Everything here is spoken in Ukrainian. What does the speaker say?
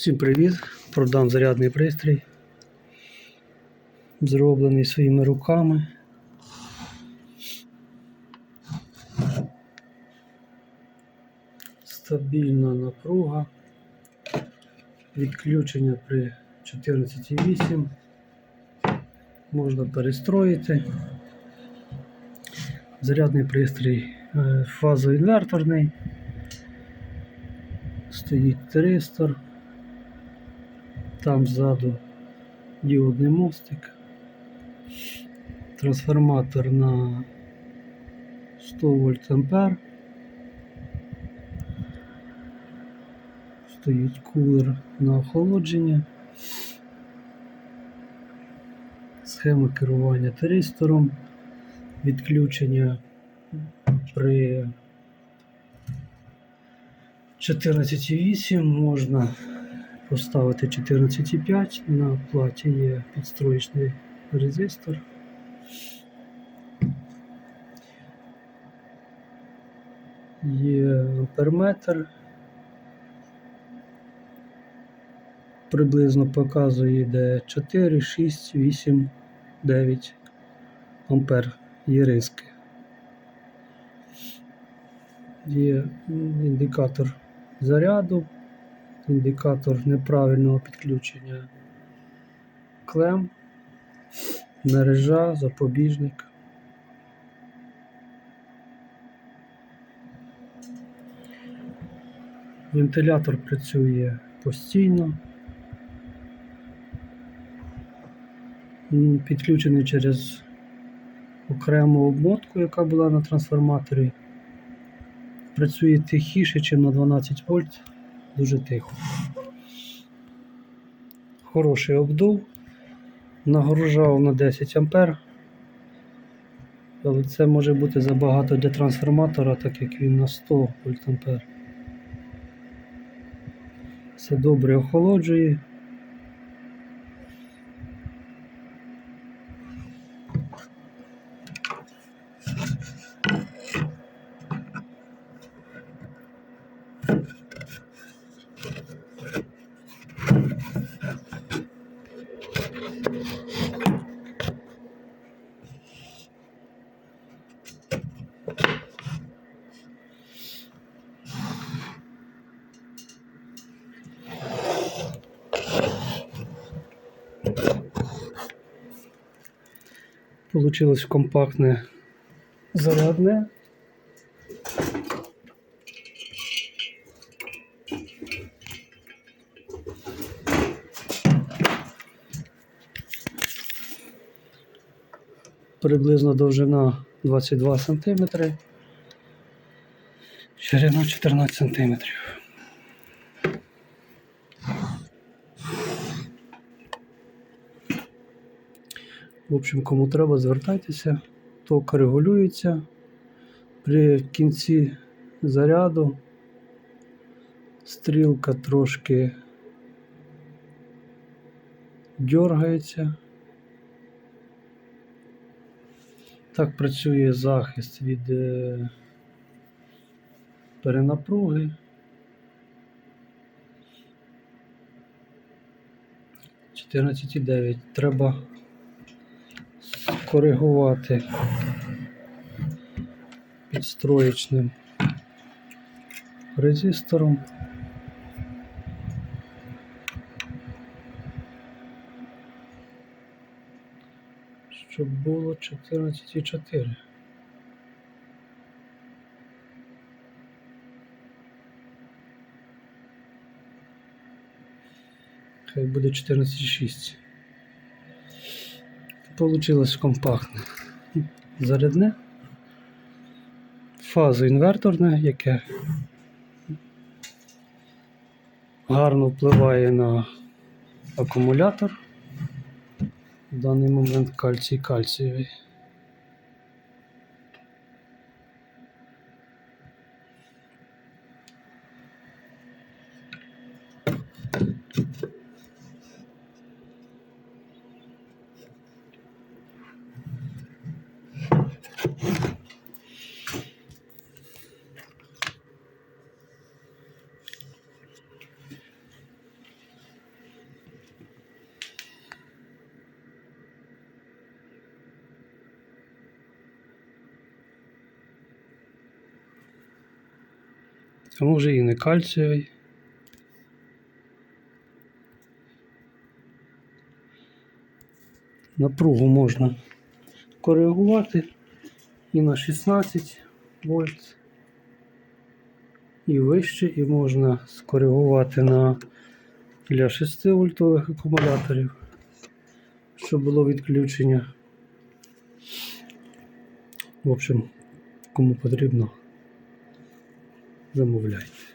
Всім привіт! Продам зарядний пристрій. Зроблений своїми руками. Стабільна напруга. Відключення при 14,8. Можна перестроїти. Зарядний пристрій е, фазоінверторний. Стоїть тристор. Там ззаду діодний мостик. Трансформатор на 100 вольт ампер. Стоїть кулер на охолодження. Схема керування тристором. Відключення при 14,8 можна поставити 14,5. На платі є підстроєчний резистор. Є амперметр. Приблизно показує, де 4, 6, 8, 9 ампер є риски. Є індикатор заряду, індикатор неправильного підключення клем, мережа, запобіжник. Вентилятор працює постійно. Підключений через окрему обмотку, яка була на трансформаторі. Працює тихіше, ніж на 12 вольт, дуже тихо. Хороший обдув. Нагружав на 10 ампер. Але це може бути забагато для трансформатора, так як він на 100 вольт ампер. Все добре охолоджує. Получилось компактне зарядне. Приблизно довжина 22 см, ширина 14 см. В общем, кому треба, звертайтеся. Ток регулюється при кінці заряду. Стрілка трошки дергається. Так працює захист від е, перенапруги. Чотирнадцять. Треба коригувати підстроєчним резистором. Щоб було 14,4. Хай буде 14,6. Получилось компактне. Зарядне. Фазоінверторне, яке гарно впливає на акумулятор. В даний момент кальцій кальцієвий. А може і не кальцієвий. Напругу можна коригувати і на 16 вольт, і вище, і можна скоригувати на для 6 вольтових акумуляторів, щоб було відключення. В общем, кому потрібно, замовляйте.